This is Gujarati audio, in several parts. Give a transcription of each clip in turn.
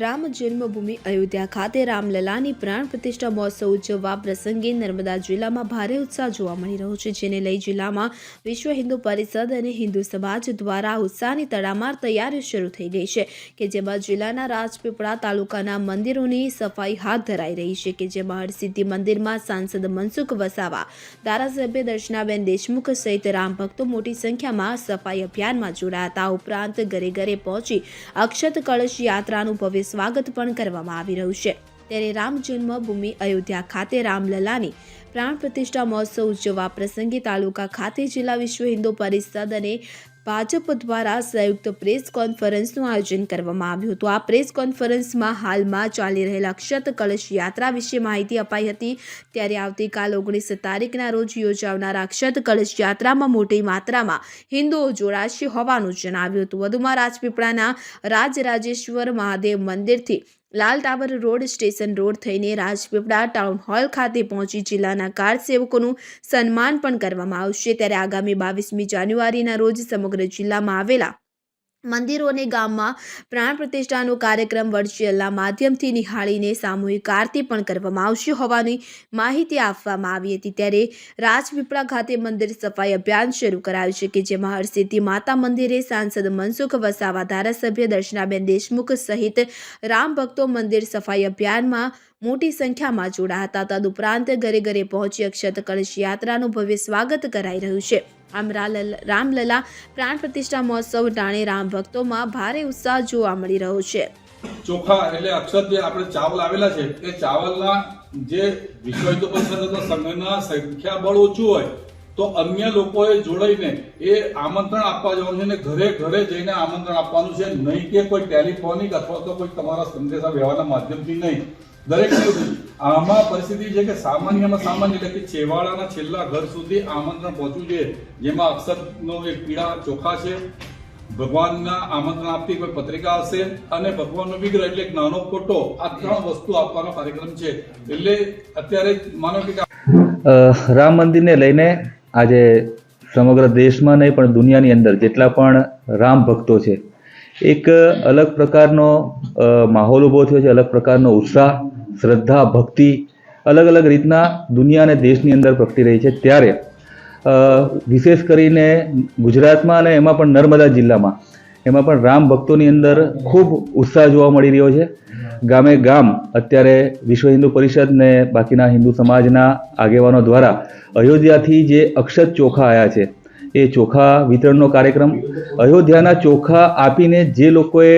રામ જન્મભૂમિ અયોધ્યા ખાતે રામલલાની પ્રાણ પ્રતિષ્ઠા મહોત્સવ ઉજવવા પ્રસંગે નર્મદા જિલ્લામાં ભારે ઉત્સાહ જોવા મળી રહ્યો છે, જેને લઈ જિલ્લામાં વિશ્વ હિન્દુ પરિષદ અને હિન્દુ સમાજ દ્વારા ઉત્સાહની તડામાર તૈયારીઓ શરૂ થઈ ગઈ છે કે જેમાં જિલ્લાના રાજપીપળા તાલુકાના મંદિરોની સફાઈ હાથ ધરાઈ રહી છે કે જેમાં હરસિદ્ધિ મંદિરમાં સાંસદ મનસુખ વસાવા, ધારાસભ્ય દર્શનાબેન દેશમુખ સહિત રામ ભક્તો મોટી સંખ્યામાં સફાઈ અભિયાનમાં જોડાયા હતા. ઉપરાંત ઘરે ઘરે પહોંચી અક્ષત કળશ યાત્રાનું ભવ્ય સ્વાગત પણ કરવામાં આવી રહ્યું છે. ત્યારે રામ જન્મભૂમિ અયોધ્યા ખાતે રામલલાની પ્રાણ પ્રતિષ્ઠા મહોત્સવ ઉજવવા પ્રસંગે તાલુકા ખાતે જિલ્લા વિશ્વ હિન્દુ પરિષદ અને ભાજપ દ્વારા સંયુક્ત પ્રેસ કોન્ફરન્સનું આયોજન કરવામાં આવ્યું હતું. આ પ્રેસ કોન્ફરન્સમાં હાલમાં ચાલી રહેલા અક્ષત કળશ યાત્રા વિશે માહિતી અપાઈ હતી. ત્યારે આવતીકાલ ઓગણીસ તારીખના રોજ યોજાનાર અક્ષત કળશ યાત્રામાં મોટી માત્રામાં હિન્દુઓ જોડાશે હોવાનું જણાવ્યું હતું. વધુમાં રાજપીપળાના રાજરાજેશ્વર મહાદેવ મંદિરથી Lal tower road station road થઈને રાજપીપળા ટાઉન હોલ ખાતે પહોંચી જિલ્લાના કાર સેવકોનું સન્માન પણ કરવામાં આવશે. ત્યારે આગામી બાવીસમી જાન્યુઆરીના રોજ સમગ્ર જિલ્લામાં આવેલા મંદિરો અને ગામમાં પ્રાણ પ્રતિષ્ઠાનો કાર્યક્રમ વર્ચ્યુઅલના માધ્યમથી નિહાળીને સામૂહિક આરતી પણ કરવામાં આવશે. હોવાની માહિતી આપવામાં આવી હતી. ત્યારે રાજપીપળા ખાતે મંદિર સફાઈ અભિયાન શરૂ કરાયું છે કે જેમાં હરસિદ્ધિ માતા મંદિરે સાંસદ મનસુખ વસાવા, ધારાસભ્ય દર્શનાબેન દેશમુખ સહિત રામ ભક્તો મંદિર સફાઈ અભિયાનમાં મોટી સંખ્યામાં જોડાયા હતા. તદુપરાંત ઘરે ઘરે પહોંચી અક્ષત કળશ યાત્રાનું ભવ્ય સ્વાગત કરાઈ રહ્યું છે. આમ રામલલા પ્રાણ પ્રતિષ્ઠા મહોત્સવ ટાણે રામ ભક્તોમાં ભારે ઉત્સાહ જોવા મળી રહ્યો છે. ચોખા એટલે અક્ષર જે આપણે ચાવલ આવેલા છે, એ ચાવલના જે પરિષદ અથવા સંઘના સંખ્યાબળ ઓછું હોય, તો અન્ય લોકોએ જોડાઈને એ આમંત્રણ આપવા જવાનું છે અને ઘરે ઘરે જઈને આમંત્રણ આપવાનું છે. નહીં કે કોઈ ટેલિફોનિક અથવા તો કોઈ તમારા સંદેશા વ્યવહારના માધ્યમથી નહીં. દરેક આમાં પરિસ્થિતિ છે કે સામાન્યમાં સામાન્ય એટલે કે છેવાડાના છેલ્લા ઘર સુધી આમંત્રણ પહોંચ્યું છે જેમાં અક્ષરનો એક પીળા ચોખા છે. ભગવાનના આમંત્રણ આપતી કોઈ પત્રિકા હશે અને ભગવાનનો વિગ્રહ એટલે એક નાનો ફોટો. આ ત્રણ વસ્તુ આપવાનો કાર્યક્રમ છે. એટલે અત્યારે માનો કે રામ મંદિરને લઈને આજે સમગ્ર દેશમાં નહીં પણ દુનિયાની અંદર જેટલા પણ રામ ભક્તો છે, એક અલગ પ્રકારનો માહોલ ઊભો થયો છે, અલગ પ્રકારનો ઉત્સાહ શ્રદ્ધા, ભક્તિ અલગ અલગ રીતના દુનિયા અને દેશની અંદર પ્રગટી રહી છે. ત્યારે વિશેષ કરીને ગુજરાતમાં અને એમાં પણ નર્મદા જિલ્લામાં, એમાં પણ રામ ભક્તોની અંદર ખૂબ ઉત્સાહ જોવા મળી રહ્યો છે. ગામે ગામ અત્યારે વિશ્વ હિન્દુ પરિષદ ને બાકીના હિન્દુ સમાજના આગેવાનો દ્વારા અયોધ્યાથી જે અક્ષત ચોખા આવ્યા છે, એ ચોખા વિતરણનો કાર્યક્રમ, અયોધ્યાના ચોખા આપીને જે લોકોએ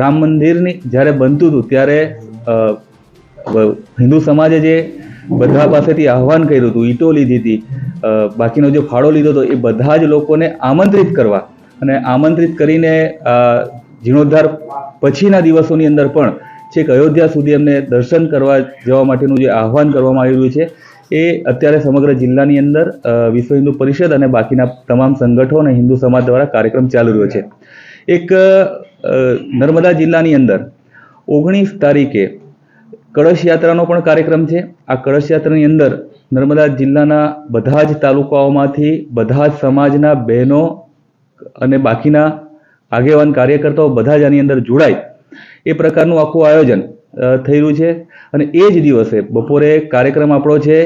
રામ મંદિરની જ્યારે બનતું હતું, ત્યારે હિન્દુ સમાજે જે બધા પાસેથી આહવાન કર્યું હતું, ઈટો લીધી હતી બાકીનો જે ફાળો લીધો હતો, એ બધા જ લોકોને આમંત્રિત કરવા અને આમંત્રિત કરીને જીર્ણોદ્ધાર પછીના દિવસોની અંદર પણ છેક અયોધ્યા સુધી એમને દર્શન કરવા જવા માટેનું જે આહવાન કરવામાં આવ્યું છે, એ અત્યારે સમગ્ર જિલ્લાની અંદર વિશ્વ હિન્દુ પરિષદ અને બાકીના તમામ સંગઠનો અને હિન્દુ સમાજ દ્વારા કાર્યક્રમ ચાલુ રહ્યો છે. એક નર્મદા જિલ્લાની અંદર ઓગણીસ તારીખે કળશ યાત્રાનો પણ કાર્યક્રમ છે. આ કળશ યાત્રાની અંદર નર્મદા જિલ્લાના બધા જ તાલુકાઓમાંથી બધા જ સમાજના બહેનો અને બાકીના આગેવાન કાર્યકર્તાઓ બધા જ આની અંદર જોડાય. એ પ્રકારનું આખું આયોજન થઈ રહ્યું છે. અને એ જ દિવસે બપોરે કાર્યક્રમ આપણો છે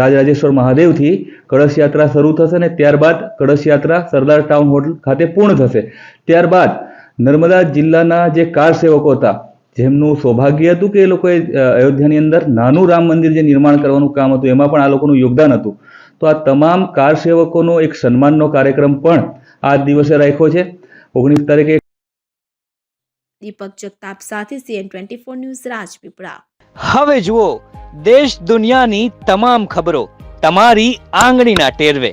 રાજરાજેશ્વર મહાદેવથી કળશ યાત્રા શરૂ થશે અને ત્યારબાદ કળશ યાત્રા સરદાર ટાઉન હોટલ ખાતે પૂર્ણ થશે. ત્યારબાદ નર્મદા જિલ્લાના જે કાર સેવકો હતા જેમનું સૌભાગ્ય હતું કે એ લોકોએ અયોધ્યાની અંદર નાનું રામ મંદિર જે નિર્માણ કરવાનું કામ હતું એમાં પણ આ લોકોનું યોગદાન હતું. તો આ તમામ કાર સેવકોનો એક સન્માનનો કાર્યક્રમ પણ આ દિવસે રાખ્યો છે. ઓગણીસ તારીખે દીપક જગતાપ સાથે CN twenty four news Rajpipla. હવે જુઓ દેશ દુનિયાની તમામ ખબરો તમારી આંગળીના ટેરવે.